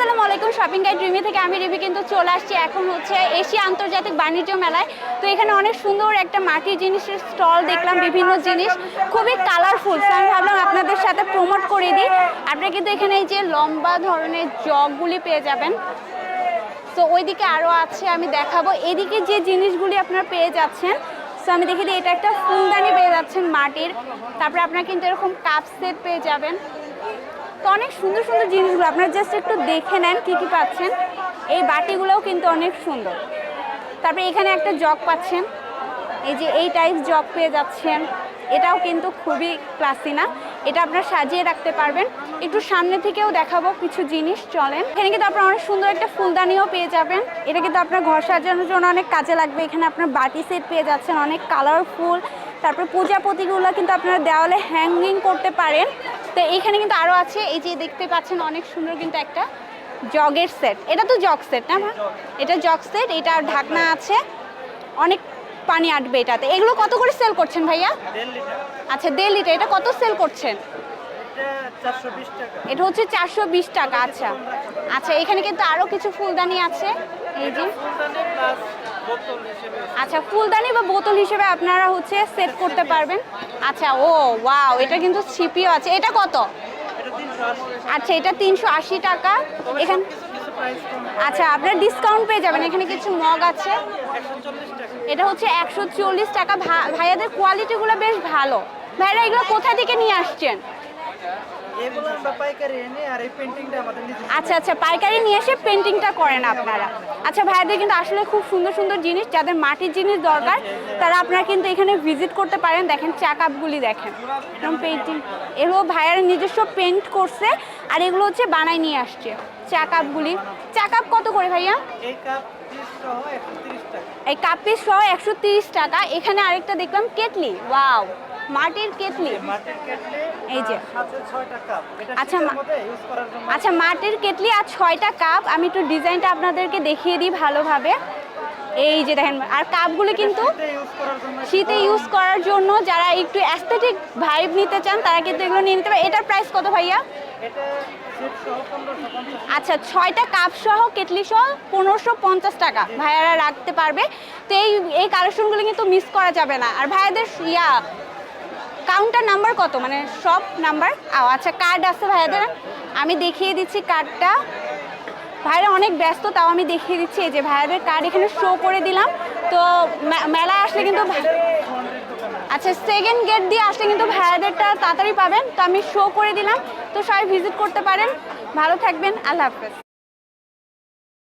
আসসালামু আলাইকুম shopping guide Rimi থেকে আমি রিমি কিন্তু চলে আসছি এখন হচ্ছে এশিয়া আন্তর্জাতিক বাণিজ্য মেলায়। তো এখানে অনেক সুন্দর একটা মাটির জিনিসের স্টল দেখলাম, বিভিন্ন জিনিস। খুবই কালারফুল তো আমি ভাবলাম আপনাদের সাথে প্রমোট করে দিই। আপনারা কিন্তু এখানে এই যে লম্বা ধরনের জগগুলি পেয়ে যাবেন। তো ওইদিকে আরও আছে, আমি দেখাবো। এদিকে যে জিনিসগুলি আপনারা পেয়ে যাচ্ছেন সো আমি দেখি এটা একটা ফুলদানি পেয়ে যাচ্ছেন মাটির। তারপরে আপনারা কিন্তু এরকম কাপ সেট পেয়ে যাবেন। তো অনেক সুন্দর সুন্দর জিনিসগুলো, আপনারা জাস্ট একটু দেখে নেন কী কী পাচ্ছেন। এই বাটিগুলোও কিন্তু অনেক সুন্দর। তারপরে এখানে একটা জগ পাচ্ছেন। এই যে এই টাইপ জগ পেয়ে যাচ্ছেন। এটাও কিন্তু খুবই ক্লাসি না। এটা আপনারা সাজিয়ে রাখতে পারবেন। একটু সামনে থেকেও দেখাবো কিছু জিনিস, চলেন। এখানে কিন্তু আপনারা অনেক সুন্দর একটা ফুলদানিও পেয়ে যাবেন। এটা কিন্তু আপনার ঘর সাজানোর জন্য অনেক কাজে লাগবে। এখানে আপনার বাটি সেট পেয়ে যাচ্ছেন, অনেক কালারফুল তারপর পূজাপতিগুলো কিন্তু আপনারা দেওয়ালে হ্যাঙ্গিং করতে পারেন। তো এইখানে কিন্তু আরও আছে এই যে দেখতে পাচ্ছেন অনেক সুন্দর কিন্তু একটা জগের সেট এটা তো জগ সেট না মা? এটা জগ সেট এটা ঢাকনা আছে। অনেক পানি আটবে এটাতে। এগুলো কত করে সেল করছেন ভাইয়া? আচ্ছা দেড় লিটার। এটা কত সেল করছেন? এটা হচ্ছে চারশো বিশ টাকা আচ্ছা। আচ্ছা এখানে কিন্তু আরও কিছু ফুলদানি আছে। এই যে আচ্ছা ফুলদানি বা বোতল হিসেবে আপনারা হচ্ছে সেট করতে পারবেন। আচ্ছা ও ওয়াও এটা কিন্তু ছিপিও আছে। এটা কত? আচ্ছা এটা তিনশো আশি টাকা। এখানে আচ্ছা আপনার ডিসকাউন্ট পেয়ে যাবেন। এখানে কিছু মগ আছে। এটা হচ্ছে একশো চল্লিশ টাকা। ভাইয়াদের কোয়ালিটিগুলো বেশ ভালো। ভাইরা এগুলো কোথা থেকে নিয়ে আসছেন? এগুলো আমরা পাইকারি এনে আর এই পেন্টিংটা আমাদের আচ্ছা আচ্ছা পাইকারি নিয়ে এসে পেন্টিংটা করেন আপনারা। আচ্ছা ভাইয়াদের কিন্তু আসলে খুব সুন্দর সুন্দর জিনিস যাদের মাটির জিনিস দরকার তারা আপনারা কিন্তু এখানে ভিজিট করতে পারেন। দেখেন চা কাপগুলি দেখেন এরকম পেন্টিং এগুলো ভাইয়ারা নিজস্ব পেন্ট করছে আর এগুলো হচ্ছে বানায় নিয়ে আসছে চা কাপগুলি। চা কাপ কত করে ভাইয়া? এই কাপ পিস এই সহ একশো টাকা। এখানে আরেকটা দেখলাম কেটলি। ওয়াও! মাটির কেটলি? এই যে। আচ্ছা, আচ্ছা মাটির কেটলি আর ছয়টা কাপ। আমি একটু ডিজাইনটা আপনাদেরকে দেখিয়ে দিই ভালোভাবে। এই যে দেখেন আর কাপগুলো কিন্তু শীতে ইউজ করার জন্য যারা একটু অ্যাস্থেটিক ভাইব নিতে চান তারা কিন্তু এগুলো নিয়ে নিতে পারে। এটার প্রাইস কত ভাইয়া? আচ্ছা ছয়টা কাপ সহ কেটলি সহ পনেরোশো পঞ্চাশ টাকা। ভাইয়ারা রাখতে পারবে। তো এই এই কালেকশনগুলো কিন্তু মিস করা যাবে না। আর ভাইয়াদের ইয়া কাউন্টার নাম্বার কত? মানে সব নাম্বার ও আচ্ছা কার্ড আছে ভাইয়াদের। আমি দেখিয়ে দিচ্ছি কার্ডটা ভাইরা অনেক ব্যস্ত তাও আমি দেখিয়ে দিচ্ছি। এই যে ভাইয়াদের কার্ড এখানে শো করে দিলাম। তো মেলায় আসলে কিন্তু আচ্ছা সেকেন্ড গেট দিয়ে আসলে কিন্তু ভাইয়াদেরটা তাড়াতাড়ি পাবেন। তো আমি শো করে দিলাম। তো সবাই ভিজিট করতে পারেন। ভালো থাকবেন। আল্লাহ হাফেজ।